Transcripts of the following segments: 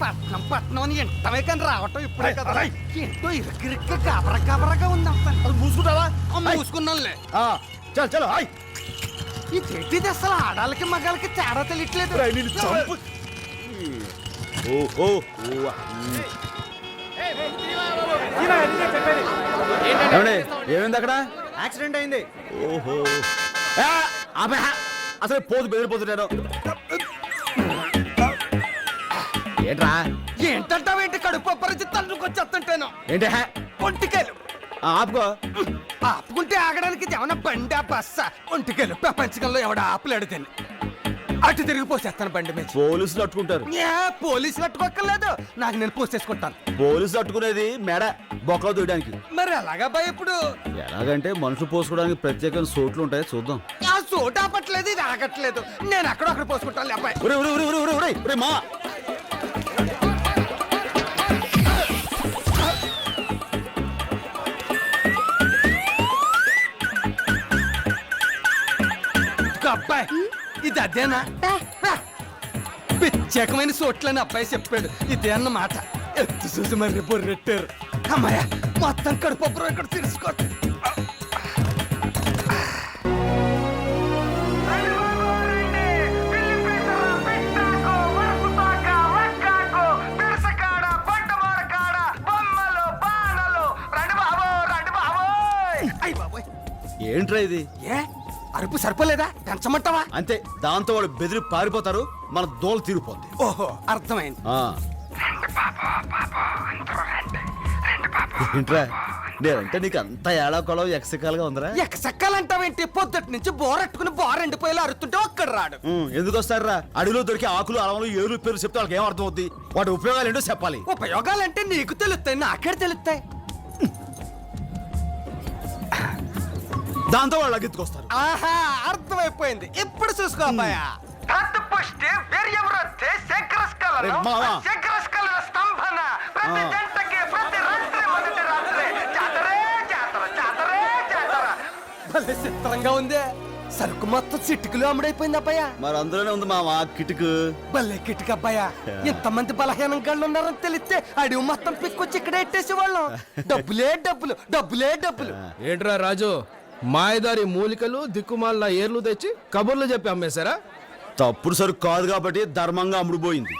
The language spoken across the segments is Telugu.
పట్నం పట్నం అని ఎంటమే కానీ రావటం ఇప్పుడే కదా. ఏంటో ఇరుకిరిక్క గాబరా గాబరాగా ఉంది అసలు మూసుకుంటావా మూసుకున్నానులే. చలో చలో హాయ్ ఇదేంటిది అసలు ఆడాలకి మగాలకి తేడా తెలియట్లేదు. నిన్ను చంపు. ఓ ఓ ఓ ఏమండి ఏమైంది అక్కడ? యాక్సిడెంట్ అయింది. ఓహో. అసలు పోతు బెదిరిపోతున్నాను ఏంట్రా? ఏంటంటావేంటి కడుపు పరిచి తల్లుకొచ్చేస్తుంటాను ఏంటి? హే? ఒంటికెలు. ఆ, ఆపుకో. ఆపుకుంటే ఆగడానికి ఇది ఏమన్నా బండి ఆ బస్స? ఒంటికెలు ప్రపంచకంలో ఎవడ ఆపలేడు దీన్ని. అటు తిరిగి పోసేస్తాను బండి మీద. పోలీసులు అట్టుకుంటారు. ఏ పోలీసులు అట్టుకోక్కర్లేదు. నాకు నేను పోసేసుకుంటాను. పోలీసులు అట్టుకునేది మెడ బొక్కలో దూయడానికి మరి ఎలాగా భయ ఇప్పుడు? ఎలాగంటే మనుషులు పోసుకోవడానికి ప్రత్యేకమైన సోట్లు ఉంటాయి చూద్దాం. ఆ చోటు ఆపట్లేదు ఇది ఆగట్లేదు. నేను అక్కడ అక్కడ పోసుకుంటాను అబ్బాయి. ఒరే ఒరే ఒరే ఒరే ఒరే ఒరే ఒరే మా. ఇది అదేనా! ప్రత్యేకమైన చోట్లని అబ్బాయి చెప్పాడు. ఇదే అన్నమాట. ఎత్తు చూసి మరి బొర్రెట్టారు. అమ్మాయ మొత్తం కడుపు ఇక్కడ తెలుసుకో అయ్ బాబోయ్ ఏంట్రా ఇది? ఏ? అరుపు సరిపోలేదా? పెంచమంటావా? అంతే దాంతో వాళ్ళు బెదిరి పారిపోతారు మన దోలు తీరిపోద్ది. ఓహో అర్థమైంది. ఆ. ఏంట్రా? నేనంటే నీకు అంత ఏడా కొలవ ఎక్సకాలుగా ఉందరా? ఎక్కసెక్కాలంటావేంటి పొద్దుటి నుంచి బోరెట్టుకుని బోర్ ఎండిపోయేలా అరుతుంటే ఒక్కడ రాడు. ఉం, ఎందుకు వస్తారా అడవిలో దొరికే ఆకులు అలవలు ఏలు పేరు చెప్తే వాళ్ళకి ఏం అర్థం అవుద్ది వాటి ఉపయోగాలు ఏంటో చెప్పాలి. ఉపయోగాలంటే నీకు తెలుస్తాయి నాకే తెలుస్తాయి. దాంతో వాళ్ళు అగెత్తుకొస్తారు ఆహా అర్థమైపోయింది. ఇప్పుడు చూసుకో అబ్బాయా. శంకరస్కలనం మావా. శంకరస్కలన స్తంభన ప్రతి ఆ. జంటకి ప్రతి రాత్రి మొదటి రాత్రి. జాతరే జాతర జాతరే జాతర. భలే చిత్రంగా ఉంది. సరుకు మొత్తం చిట్టుకులు అమ్ముడైపోయింది అబ్బాయా. మరి అందులోనే ఉంది మావా కిటుకు. భలే కిటిక అబ్బాయా. ఇంతమంది బలహీనం గళ్ళు ఉన్నారని తెలిస్తే అడివి మొత్తం పిక్కొచ్చి ఇక్కడ ఎట్టేసి వాళ్ళం డబ్బులే డబ్బులు డబ్బులే. డబ్బులు ఏంట్రా రాజు? మాయదారి మూలికలు దిక్కుమాల ఏర్లు తెచ్చి కబుర్లు చెప్పి అమ్మేశారా? తప్పుడు సరుకు కాదు కాబట్టి ధర్మంగా అమ్ముడుపోయింది.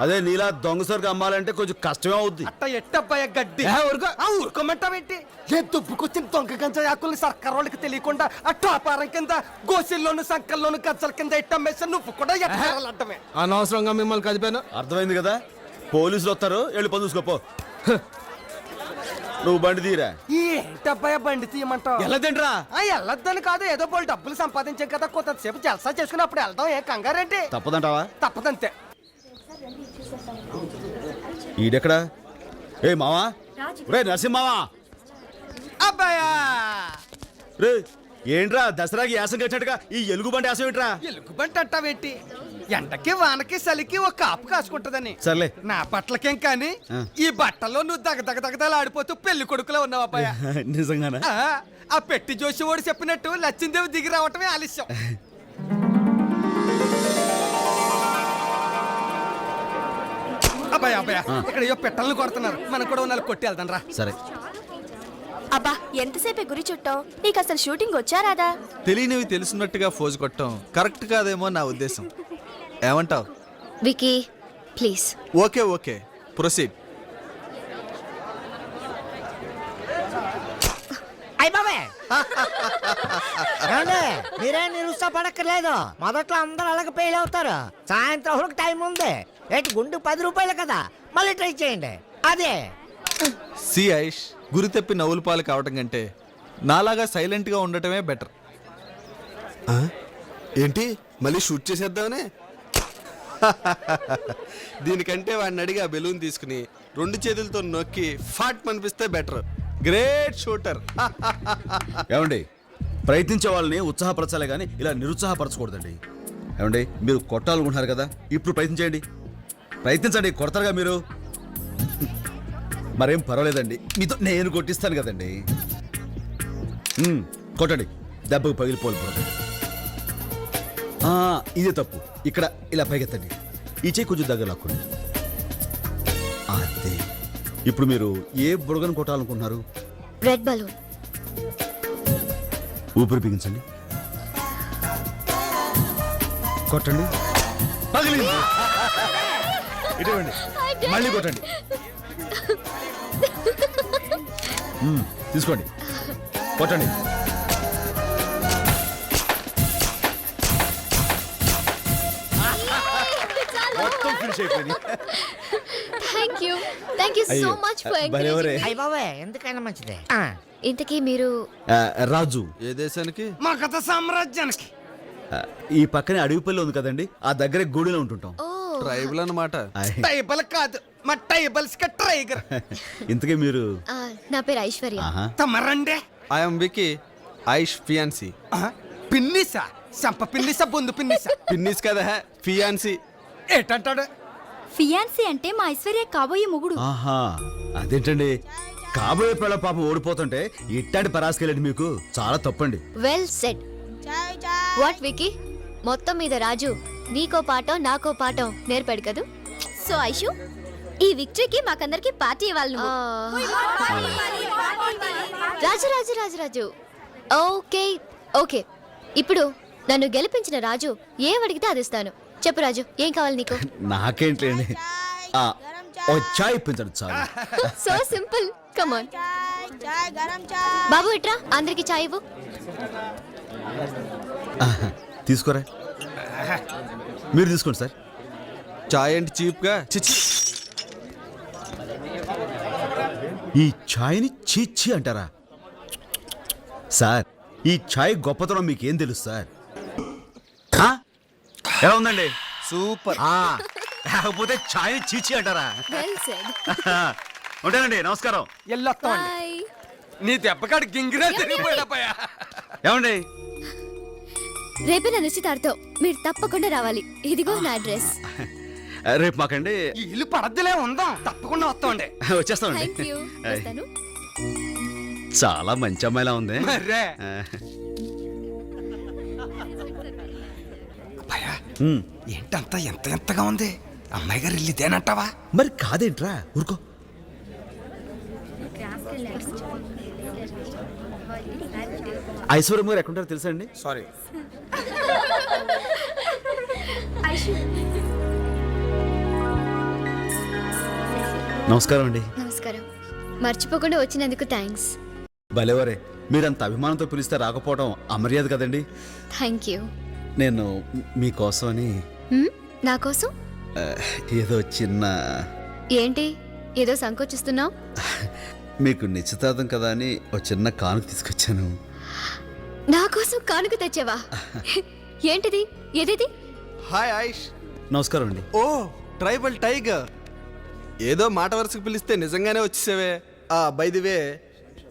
అదే నీలా దొంగ సరుకు అమ్మాలంటే కొంచెం కష్టమే అవుద్ది. అట్ట ఎట్టబ్బాయ గడ్డి. ఏ, ఊరుకో. ఆ ఊరుకోమంటావేంటి? ఏ దుబ్బుకొచ్చిన దొంగ గంజ ఆకుల్ని సర్కార్ వాళ్ళకి తెలియకుండా ఆ టాపారం కింద గోసిల్లోను సంకల్లోను గజ్జల కింద ఎట్టమ్మేసి నువ్వు కూడా ఎట్టాలంటమే అనవసరంగా మిమ్మల్ని కదిపాను. అర్థమైంది కదా? పోలీసులు వస్తారు వెళ్ళి పని చూసుకోపో నువ్వు బండి తీరా? ఏంటబ్బాయ బండి తీయమంటావు? ఎలా తింటరా ఆ వెళ్ళొద్దని కాదు ఏదో పోలు డబ్బులు సంపాదించాం కదా కొంతసేపు జల్సా చేసుకుని అప్పుడు వెళ్దాం ఏ కంగారేంటి తప్పదంటావా? తప్పదంతే. ఈడెక్కడా? ఏ మావా? రే నరసింహావా అబ్బాయా! రే ఏంట్రా దసరాకి యాసం కట్టినట్టుగా ఈ ఎలుగు బండి యాసం ఏంట్రా? ఎలుగుబంటి అంటావేంటి? ఎండకి వానకి చలికి ఒక కాపు కాసుకుంటదని. సర్లే. నా బట్టలకేం కానీ. ఈ బట్టల్లో నువ్వు దగ దగ దగదలు ఆడిపోతూ పెళ్ళి కొడుకులో ఉన్నావు అబ్బాయ. నిజంగానా? ఆ, పెట్టి జోషి ఓడి చెప్పినట్టు లచ్చిందేవి దిగి రావటమే ఆలస్యం. అబ్బాయి అబ్బాయి ఇక్కడ ఏవో పెట్టలను కొడుతున్నారు. మనం కూడా నాలుగు కొట్టి వెళ్దాం రా. సరే. అబ్బా ఎంతసేపే గురి చుట్టావు? నీకు అసలు షూటింగ్ వచ్చారాదా తెలియనివి తెలుసున్నట్టుగా ఫోజు కొట్టడం కరెక్ట్ కాదేమో నా ఉద్దేశం. ఏమంటావ్? Vicky please. Okay okay. Proceed. అయ్య బాబే! ఏమండి? మీరే నిరుత్సాహపడక్కర్లేదు మొదట్లో అందరూ అలాగే ఫెయిల్ అవుతారు. సాయంత్రం వరకు టైం ఉంది. ఏంటి గుండు పది రూపాయలు కదా. మళ్ళీ ట్రై చేయండి. అదే. సి ఐష్ గురి తప్పి నవ్వుల పాలు కావటం కంటే నాలాగా సైలెంట్గా ఉండటమే బెటర్ ఏంటి? మళ్ళీ షూట్ చేసేద్దామనే? దీనికంటే వాడిని అడిగి ఆ బెలూన్ తీసుకుని రెండు చేతులతో నొక్కి ఫాట్ అనిపిస్తే బెటర్ గ్రేట్ షూటర్ ఏమండి ప్రయత్నించే వాళ్ళని ఉత్సాహపరచాలి కానీ ఇలా నిరుత్సాహపరచకూడదండి. ఏమండి మీరు కొట్టాలనుకుంటున్నారు కదా ఇప్పుడు ప్రయత్నించండి ప్రయత్నించండి కొడతారుగా మీరు. మరేం పర్వాలేదండి మీతో నేను కొట్టిస్తాను కదండి. కొట్టండి. దెబ్బకు పగిలిపోవాలి ఇదే తప్పు. ఇక్కడ ఇలా పైకెత్తండి. ఈ చేయి కొంచెం దగ్గర లాక్కోండి. అదే ఇప్పుడు మీరు ఏ బుడగను కొట్టాలనుకుంటున్నారు? Red balloon. ఊపిరి బిగించండి. కొట్టండి. పగిలింది. ఇటువంటి మళ్ళీ కొట్టండి. మ్మ్, తీసుకోండి. కొట్టండి. అయిపోయింది thank you thank you so అయ్యో, మచ్ ఫర్ భలేవరే. అయ్య బాబాయ్ ఎందుకైనా మంచిదే. ఆ, ఇంతకీ మీరు ఆ, రాజు. ఏ దేశానికి? మా కథ సామ్రాజ్యానికి. ఆ, ఈ పక్కనే అడవిపల్లి ఉంది కదండి ఆ దగ్గరే గూడిలో ఉంటుంటాం. ఓ. ట్రైబల్ అన్నమాట. ఆయ్. టైబల్ కాదు మా టైబల్స్కి ట్రైగర్ ఇంతకీ మీరు ఆ, నా పేరు ఐశ్వర్య. ఆహా. తమరండే? ఐఎమ్ వికీ ఐష్ ఫియాన్సీ ఆ, పిన్నిసా? సంప పిన్నిసా బొందు పిన్నిసా? పిన్నిస్ కదా ఫియాన్సీ ఏటంటాడు? ఫియాన్సీ అంటే మా ఐశ్వర్య కాబోయే మొగుడు. ఆహా అదేంటండి? కాబోయే పిల్ల పాపం ఓడిపోతుంటే ఇట్టాంటి పరాసుకెళ్ళండి మీకు? చాలా తప్పండి. వెల్ సెడ్ వాట్ వికీ మొత్తం మీద రాజు నీకో పాఠం నాకో పాఠం నేర్పాడు కదూ? సో ఐషు ఈ విక్టరీకి మాకందరికి పార్టీ ఇవ్వాలి రాజు రాజు రాజు రాజు. ఓకే ఓకే ఇప్పుడు నన్ను గెలిపించిన రాజు ఏం అడిగితే అది ఇస్తాను. చెప్పు రాజు ఏం కావాలి నీకు? నాకేంట్లేండి ఆ, ఓ చాయ్ ఇప్పించండి చాలు. So simple. కమాన్ బాబు ఇట్రా అందరికి చాయ్ ఇవ్వు. ఆహా, తీసుకోరా? మీరు తీసుకోండి సార్. చాయ్ అంటే చీప్గా చిచి ఈ ఛాయ్ని చీచి అంటారా? సార్ ఈ ఛాయ్ గొప్పతనం మీకేం తెలుసు సార్? ఆ? ఎలా ఉందండి? సూపర్. ఆ, లేకపోతే ఛాయ్ని చీచి అంటారా? వెల్ సెడ్ ఉంటానండి నమస్కారం. బాయ్ నీ దెబ్బకాడు గింగిరా తిరిగిపోయాడపోయా ఏమండి? రేపే నా నిశ్చితార్థం. మీరు తప్పకుండా రావాలి. ఇదిగో నా అడ్రస్. రేపు మాకండి. ఈ ఇల్లు పడద్దులే ఉందాం. తప్పకుండా వస్తామండి వచ్చేస్తామండి. థ్యాంక్ యూ వస్తాను. చాలా మంచి అమ్మాయిలా ఉంది. మర్రే ఆ, ఏంటంతా ఎంత ఎంతగా ఉంది? అమ్మాయి గారు ఇల్లు ఇదేనంటావా మరి కాదేంట్రా? ఊరుకో. ఐశ్వర్యం గారు ఎక్కడుంటారో తెలుసా అండి? సారీ నమస్కారం అండి. నమస్కారం. మర్చిపోకుండా వచ్చినందుకు థ్యాంక్స్. భలేవరే. మీరంత అభిమానంతో పిలిస్తే రాకపోవడం అమర్యాద కదండి. Thank you. నేను మీకోసమని నా కోసం? ఆ, ఏదో చిన్న ఏంటి? ఏదో సంకోచిస్తున్నావు? మీకు నిశ్చితార్థం కదా అని ఒక చిన్న కానుక తీసుకొచ్చాను. నా కోసం కానుక తెచ్చావా? ఏంటిది? ఏదిది? హాయ్ ఐష్ నమస్కారం అండి. Oh tribal tiger. ఏదో మాట వరుసకు పిలిస్తే నిజంగానే వచ్చేసావే. ఆ బై ది వే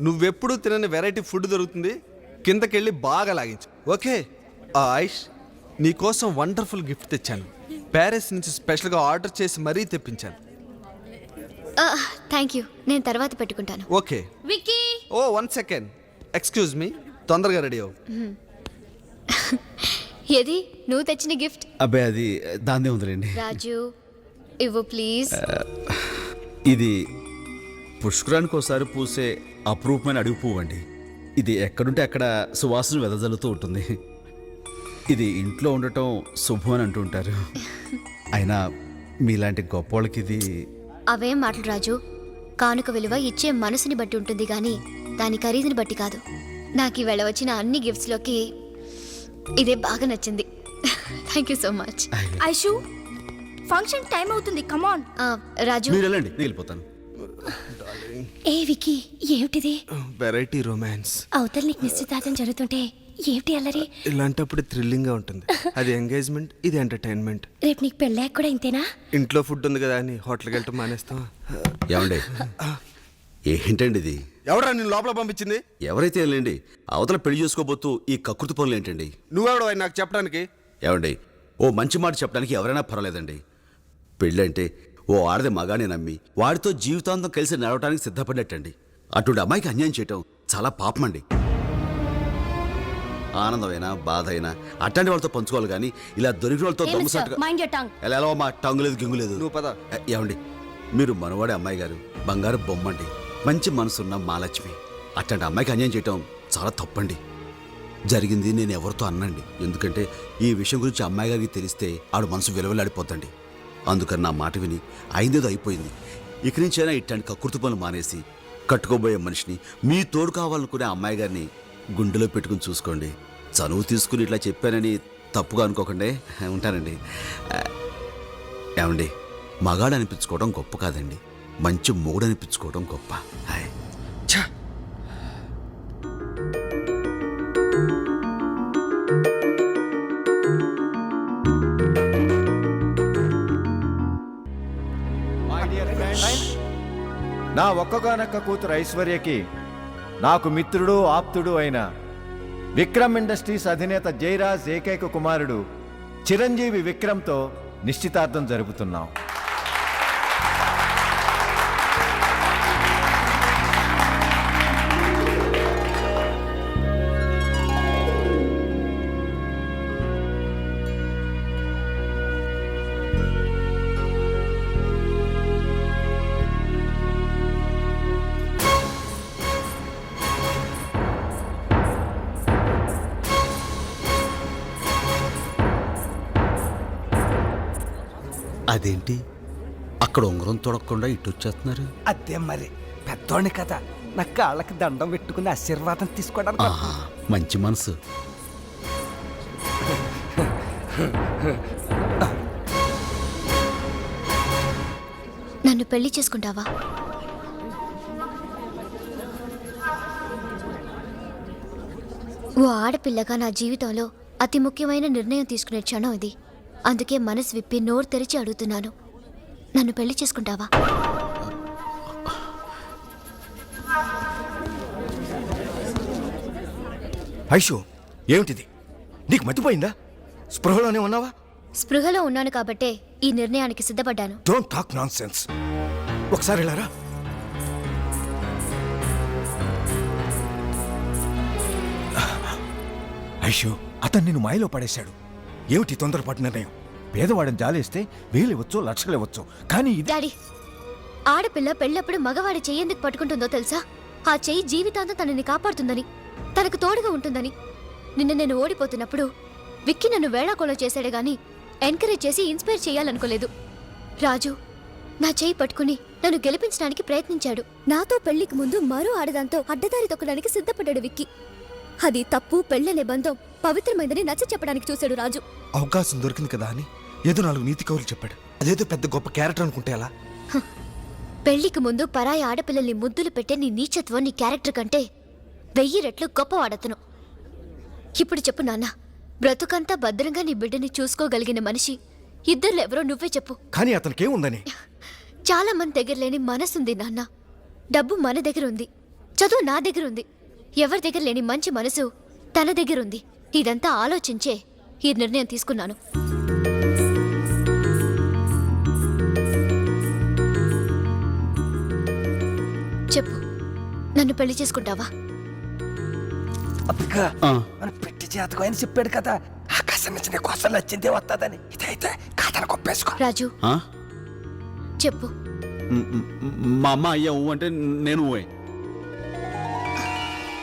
నువ్వెప్పుడు తినని వెరైటీ ఫుడ్ దొరుకుతుంది. కిందకెళ్ళి బాగా లాగించు. ఓకే? ఆ ఐష్ నీకోసం వండర్ఫుల్ గిఫ్ట్ తెచ్చాను. ప్యారిస్ నుంచి స్పెషల్గా ఆర్డర్ చేసి మరీ తెప్పించాను. Thank you. నేను తర్వాత పెట్టుకుంటాను. Okay. Vicky! Oh one second. Excuse me. తొందరగా రెడీ అవ్వు. ఏది? నువ్వు తెచ్చిన గిఫ్ట్? అబ్బాయి అది దాందే ఉందిలేండి. రాజు ఇవ్వు ప్లీజ్. ఇది పుష్కరానికి ఒకసారి పూసే అపురూపమైన అడుగు పువ్వు అండి ఇది ఎక్కడుంటే అక్కడ సువాసన వెదజల్లుతూ ఉంటుంది. ఇది ఇంట్లో ఉండటం శుభం అని అంటుంటారు. అయినా మీలాంటి గొప్ప వాళ్ళకి ఇది అవేం మాటలు రాజు. కానుక విలువ ఇచ్చే మనసుని బట్టి ఉంటుంది కానీ దాని ఖరీదుని బట్టి కాదు. నాకు ఈవేళ వచ్చిన అన్ని గిఫ్ట్స్లోకి ఇదే బాగా నచ్చింది. Thank you so much. Aishu function time అవుతుంది. Come on Raju. మీరు వెళ్ళండి నేను వెళ్ళిపోతాను. ఏ విక్కీ ఏమిటిది? Variety romance. అవతల నీకు నిశ్చితార్థం జరుగుతుంటే ఏమిటి అల్లరి? ఇలాంటప్పుడు థ్రిల్లింగ్గా ఉంటుంది. అది ఎంగేజ్మెంట్ ఇది ఎంటర్టైన్మెంట్. రేపు నీకు పెళ్ళాక కూడా ఇంతేనా? ఇంట్లో ఫుడ్ ఉంది కదా అని హోటల్కి వెళ్ళటం మానేస్తాం ఏమండి? ఏంటండి ఇది? ఎవరా నేను లోపల పంపించింది? ఎవరైతే వెళ్ళండి అవతల పెళ్ళి చేసుకోబోతూ ఈ కకృతి పనులు ఏంటండి? నువ్వెవడో నాకు చెప్పడానికి? ఏమండి ఓ మంచి మాట చెప్పడానికి ఎవరైనా పర్వాలేదండి. పెళ్ళంటే ఓ ఆడది మగానే నమ్మి వాడితో జీవితాంతం కలిసి నడవటానికి సిద్ధపడ్డట్టండి అటువంటి అమ్మాయికి అన్యాయం చేయటం చాలా పాపమండి. ఆనందమైనా బాధ అయినా అట్లాంటి వాళ్ళతో పంచుకోవాలి కానీ ఇలా దొరికిన వాళ్ళతో దొంగసాటుగా ఎలా ఎలా మా టంగు లేదు గింగు లేదు. నువ్వు పద. ఏమండి? మీరు మనవాడే అమ్మాయి గారు బంగారు బొమ్మండి. మంచి మనసున్న మాలక్ష్మి. అట్లాంటి అమ్మాయికి అన్యాయం చేయటం చాలా తప్పండి. జరిగింది నేను ఎవరితో అన్నండి. ఎందుకంటే ఈ విషయం గురించి అమ్మాయి గారికి తెలిస్తే ఆడు మనసు విలువలాడిపోద్దండి అందుకని నా మాట విని అయిందేదో అయిపోయింది. ఇక నుంచైనా ఇట్లాంటి కక్కుర్తి పనులు మానేసి కట్టుకోబోయే మనిషిని మీ తోడు కావాలనుకునే అమ్మాయి గారిని గుండెలో పెట్టుకుని చూసుకోండి. చనువు తీసుకుని ఇట్లా చెప్పానని తప్పుగా అనుకోకండి. ఉంటానండి. ఏమండి? మగాడు అనిపించుకోవడం గొప్ప కాదండి. మంచి మొగుడు అనిపించుకోవడం గొప్ప. హాయ్. నా ఒక్కగానొక్క కూతురు ఐశ్వర్యకి నాకు మిత్రుడు ఆప్తుడు అయిన విక్రమ్ ఇండస్ట్రీస్ అధినేత జయరాజ్ ఏకైక కుమారుడు చిరంజీవి విక్రమ్తో నిశ్చితార్థం జరుపుతున్నాం. అదేంటి? అక్కడ ఉంగరం తొడగకుండా ఇటు వచ్చేస్తున్నారు అదే మరి. పెద్దోడిని కదా. నా కాళ్ళకి దండం పెట్టుకుని ఆశీర్వాదం తీసుకోవడానికి ఆహా మంచి మనసు. నన్ను పెళ్ళి చేసుకుంటావా? ఓ ఆడపిల్లగా నా జీవితంలో అతి ముఖ్యమైన నిర్ణయం తీసుకునే క్షణం ఇది. అందుకే మనసు విప్పి నోరు తెరిచి అడుగుతున్నాను. నన్ను పెళ్ళి చేసుకుంటావా? ఐషు ఏమిటిది? నీకు మతిపోయిందా? స్పృహలోనే ఉన్నావా? స్పృహలో ఉన్నాను కాబట్టే ఈ నిర్ణయానికి సిద్ధపడ్డాను. డోంట్ టాక్ నాన్ సెన్స్ ఒకసారి వెళ్ళారా? ఐషు అతను నిన్ను మాయలో పడేశాడు. ఏమిటి తొందరపాటు నిర్ణయం? పేదవాడిని జాలేస్తే వేలివ్వచ్చు లక్షలివ్వచ్చు. కానీ ఇది డాడీ ఆడపిల్ల పెళ్ళప్పుడు మగవాడి చెయ్యి ఎందుకు పట్టుకుంటుందో తెలుసా? ఆ చెయ్యి జీవితాంతం తనని కాపాడుతుందని తనకు తోడుగా ఉంటుందని. నిన్న నేను ఓడిపోతున్నప్పుడు విక్కి నన్ను వేళాకోళం చేశాడే గాని ఎంకరేజ్ చేసి ఇన్స్పైర్ చేయాలనుకోలేదు. రాజు నా చెయ్యి పట్టుకుని నన్ను గెలిపించడానికి ప్రయత్నించాడు. నాతో పెళ్ళికి ముందు మరో ఆడదాంతో అడ్డదారి తొక్కడానికి సిద్ధపడ్డాడు విక్కి. అది తప్పు పెళ్ళనే బంధం. పవిత్రమైందని నచ్చ చెప్పడానికి చూశాడు రాజు. అవకాశం దొరికింది కదా అని ఏదో నాలుగు నీతి కవులు చెప్పాడు. అదేదో పెద్ద గొప్ప క్యారెక్టర్ అనుకుంటే ఎలా? పెళ్ళికి ముందు పరాయి ఆడపిల్లల్ని ముద్దులు పెట్టే నీ నీచత్వం నీ క్యారెక్టర్ కంటే వెయ్యి రెట్లు గొప్పవాడతను. ఇప్పుడు చెప్పు నాన్న బ్రతుకంతా భద్రంగా నీ బిడ్డని చూసుకోగలిగిన మనిషి ఇద్దరు ఎవరో నువ్వే చెప్పు. కానీ అతనికేముందని? చాలా మంది దగ్గర లేని మనసుంది నాన్న. డబ్బు మన దగ్గర ఉంది చదువు నా దగ్గర ఉంది ఎవరి దగ్గర లేని మంచి మనసు తన దగ్గర ఉంది ఇదంతా ఆలోచించే ఈ నిర్ణయం తీసుకున్నాను. చెప్పు. నన్ను పెళ్ళి చేసుకుంటావా? మన పెట్టి జాతకం ఆయన చెప్పాడు కదా. ఆకాశం నుంచి నీకు అసలు వచ్చిందే వస్తుందని ఇదైతే కాదని కొప్పేసుకో. రాజు. ఆ? చెప్పు. మా అమ్మ అయ్యా ఊ అంటే నేను ఊయే